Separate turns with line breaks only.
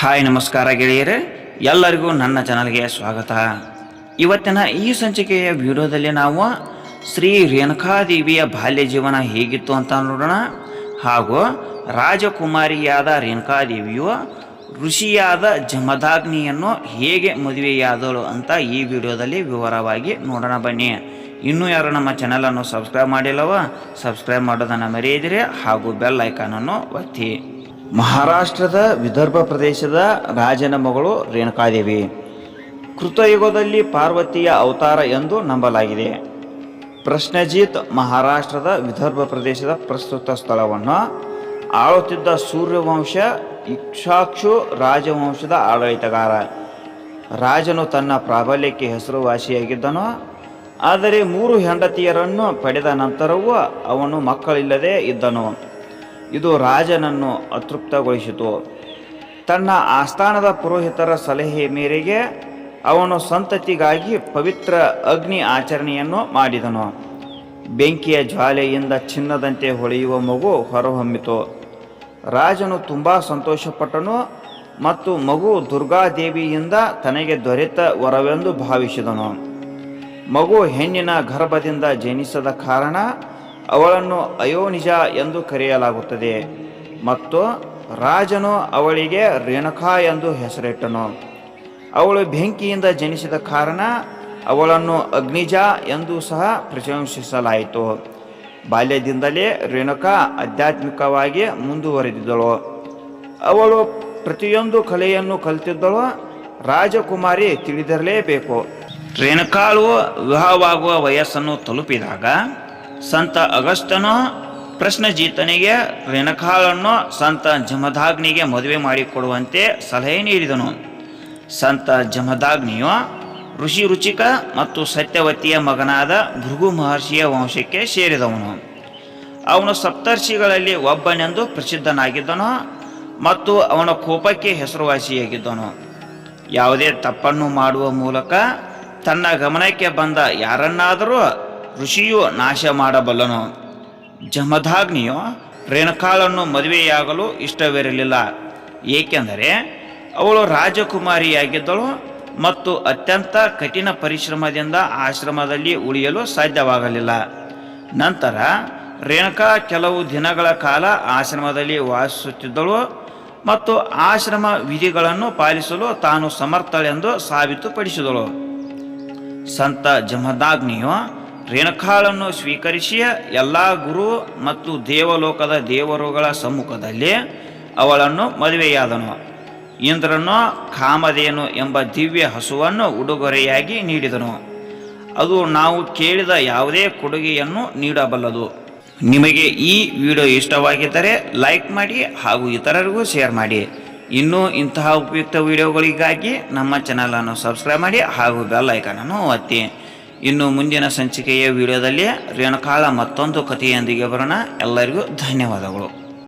Hi, ನಮಸ್ಕಾರ ಗೆಳೆಯರೇ. ಎಲ್ಲರಿಗೂ ನನ್ನ ಚಾನಲ್ಗೆ ಸ್ವಾಗತ. ಇವತ್ತಿನ ಈ ಸಂಚಿಕೆಯ ವಿಡಿಯೋದಲ್ಲಿ ನಾವು ಶ್ರೀ ರೇಣುಕಾದೇವಿಯ ಬಾಲ್ಯ ಜೀವನ ಹೇಗಿತ್ತು ಅಂತ ನೋಡೋಣ. ಹಾಗೂ ರಾಜಕುಮಾರಿಯಾದ ರೇಣುಕಾದೇವಿಯು ಋಷಿಯಾದ ಜಮದಾಗ್ನಿಯನ್ನು ಹೇಗೆ ಮದುವೆಯಾದಳು ಅಂತ ಈ ವಿಡಿಯೋದಲ್ಲಿ ವಿವರವಾಗಿ ನೋಡೋಣ ಬನ್ನಿ. ಇನ್ನೂ ಯಾರು ನಮ್ಮ ಚಾನಲನ್ನು ಸಬ್ಸ್ಕ್ರೈಬ್ ಮಾಡಿಲ್ಲವ, ಸಬ್ಸ್ಕ್ರೈಬ್ ಮಾಡೋದನ್ನು ಮರೆಯದಿರಿ ಹಾಗೂ ಬೆಲ್ ಐಕಾನನ್ನು ಒತ್ತಿ. ಮಹಾರಾಷ್ಟ್ರದ ವಿದರ್ಭ ಪ್ರದೇಶದ ರಾಜನ ಮಗಳು ರೇಣುಕಾದೇವಿ. ಕೃತಯುಗದಲ್ಲಿ ಪಾರ್ವತಿಯ ಅವತಾರ ಎಂದು ನಂಬಲಾಗಿದೆ. ಪ್ರಶ್ನಜಿತ್ ಮಹಾರಾಷ್ಟ್ರದ ವಿದರ್ಭ ಪ್ರದೇಶದ ಪ್ರಸ್ತುತ ಸ್ಥಳವನ್ನು ಆಳುತ್ತಿದ್ದ ಸೂರ್ಯವಂಶ ಇಕ್ಷಾಕ್ಷು ರಾಜವಂಶದ ಆಡಳಿತಗಾರ. ರಾಜನು ತನ್ನ ಪ್ರಾಬಲ್ಯಕ್ಕೆ ಹೆಸರುವಾಸಿಯಾಗಿದ್ದನು. ಆದರೆ ಮೂರು ಹೆಂಡತಿಯರನ್ನು ಪಡೆದ ನಂತರವೂ ಅವನು ಮಕ್ಕಳಿಲ್ಲದೆ ಇದ್ದನು. ಇದು ರಾಜನನ್ನು ಅತೃಪ್ತಗೊಳಿಸಿತು. ತನ್ನ ಆಸ್ಥಾನದ ಪುರೋಹಿತರ ಸಲಹೆ ಮೇರೆಗೆ ಅವನು ಸಂತತಿಗಾಗಿ ಪವಿತ್ರ ಅಗ್ನಿ ಆಚರಣೆಯನ್ನು ಮಾಡಿದನು. ಬೆಂಕಿಯ ಜ್ವಾಲೆಯಿಂದ ಚಿನ್ನದಂತೆ ಹೊಳೆಯುವ ಮಗು ಹೊರಹೊಮ್ಮಿತು. ರಾಜನು ತುಂಬ ಸಂತೋಷಪಟ್ಟನು ಮತ್ತು ಮಗು ದುರ್ಗಾದೇವಿಯಿಂದ ತನಗೆ ದೊರೆತ ವರವೆಂದು ಭಾವಿಸಿದನು. ಮಗು ಹೆಣ್ಣಿನ ಗರ್ಭದಿಂದ ಜನಿಸದ ಕಾರಣ ಅವಳನ್ನು ಅಯೋನಿಜ ಎಂದು ಕರೆಯಲಾಗುತ್ತದೆ ಮತ್ತು ರಾಜನು ಅವಳಿಗೆ ರೇಣುಕಾ ಎಂದು ಹೆಸರಿಟ್ಟನು. ಅವಳು ಬೆಂಕಿಯಿಂದ ಜನಿಸಿದ ಕಾರಣ ಅವಳನ್ನು ಅಗ್ನಿಜ ಎಂದು ಸಹ ಪ್ರಶಂಸಿಸಲಾಯಿತು. ಬಾಲ್ಯದಿಂದಲೇ ರೇಣುಕಾ ಆಧ್ಯಾತ್ಮಿಕವಾಗಿ ಮುಂದುವರೆದಿದ್ದಳು. ಅವಳು ಪ್ರತಿಯೊಂದು ಕಲೆಯನ್ನು ಕಲಿತಿದ್ದಳು. ರಾಜಕುಮಾರಿ ತಿಳಿದಿರಲೇಬೇಕು. ರೇಣುಕಾಳು ವಿವಾಹವಾಗುವ ವಯಸ್ಸನ್ನು ತಲುಪಿದಾಗ ಸಂತ ಅಗಸ್ತನು ಪ್ರಶ್ನಜೀತನಿಗೆ ರೇಣುಕಾಳನ್ನು ಸಂತ ಜಮದಾಗ್ನಿಗೆ ಮದುವೆ ಮಾಡಿಕೊಡುವಂತೆ ಸಲಹೆ ನೀಡಿದನು. ಸಂತ ಜಮದಾಗ್ನಿಯು ಋಷಿ ರುಚಿಕ ಮತ್ತು ಸತ್ಯವತಿಯ ಮಗನಾದ ಭೃಗು ಮಹರ್ಷಿಯ ವಂಶಕ್ಕೆ ಸೇರಿದವನು. ಅವನು ಸಪ್ತರ್ಷಿಗಳಲ್ಲಿ ಒಬ್ಬನೆಂದು ಪ್ರಸಿದ್ಧನಾಗಿದ್ದನು ಮತ್ತು ಅವನ ಕೋಪಕ್ಕೆ ಹೆಸರುವಾಸಿಯಾಗಿದ್ದನು. ಯಾವುದೇ ತಪ್ಪನ್ನು ಮಾಡುವ ಮೂಲಕ ತನ್ನ ಗಮನಕ್ಕೆ ಬಂದ ಯಾರನ್ನಾದರೂ ಋಷಿಯು ನಾಶ ಮಾಡಬಲ್ಲನು. ಜಮದಾಗ್ನಿಯು ರೇಣುಕಾಳನ್ನು ಮದುವೆಯಾಗಲು ಇಷ್ಟವಿರಲಿಲ್ಲ. ಏಕೆಂದರೆ ಅವಳು ರಾಜಕುಮಾರಿಯಾಗಿದ್ದಳು ಮತ್ತು ಅತ್ಯಂತ ಕಠಿಣ ಪರಿಶ್ರಮದಿಂದ ಆಶ್ರಮದಲ್ಲಿ ಉಳಿಯಲು ಸಾಧ್ಯವಾಗಲಿಲ್ಲ. ನಂತರ ರೇಣುಕಾ ಕೆಲವು ದಿನಗಳ ಕಾಲ ಆಶ್ರಮದಲ್ಲಿ ವಾಸಿಸುತ್ತಿದ್ದಳು ಮತ್ತು ಆಶ್ರಮ ವಿಧಿಗಳನ್ನು ಪಾಲಿಸಲು ತಾನು ಸಮರ್ಥಳೆಂದು ಸಾಬೀತುಪಡಿಸಿದಳು. ಸಂತ ಜಮದಾಗ್ನಿಯು ರೇಣುಕಾಳನ್ನು ಸ್ವೀಕರಿಸಿ ಎಲ್ಲ ಗುರು ಮತ್ತು ದೇವಲೋಕದ ದೇವರುಗಳ ಸಮ್ಮುಖದಲ್ಲಿ ಅವಳನ್ನು ಮದುವೆಯಾದನು. ಇಂದ್ರನು ಕಾಮಧೇನು ಎಂಬ ದಿವ್ಯ ಹಸುವನ್ನು ಉಡುಗೊರೆಯಾಗಿ ನೀಡಿದನು. ಅದು ನಾವು ಕೇಳಿದ ಯಾವುದೇ ಕೊಡುಗೆಯನ್ನು ನೀಡಬಲ್ಲದು. ನಿಮಗೆ ಈ ವಿಡಿಯೋ ಇಷ್ಟವಾಗಿದ್ದರೆ ಲೈಕ್ ಮಾಡಿ ಹಾಗೂ ಇತರರಿಗೂ ಶೇರ್ ಮಾಡಿ. ಇನ್ನೂ ಇಂತಹ ಉಪಯುಕ್ತ ವಿಡಿಯೋಗಳಿಗಾಗಿ ನಮ್ಮ ಚಾನಲನ್ನು ಸಬ್ಸ್ಕ್ರೈಬ್ ಮಾಡಿ ಹಾಗೂ ಬೆಲ್ ಐಕಾನನ್ನು ಒತ್ತಿ. ಇನ್ನು ಮುಂದಿನ ಸಂಚಿಕೆಯ ವಿಡಿಯೋದಲ್ಲಿ ರೇಣುಕಾಳ ಮತ್ತೊಂದು ಕಥೆಯೊಂದಿಗೆ ಬರೋಣ. ಎಲ್ಲರಿಗೂ ಧನ್ಯವಾದಗಳು.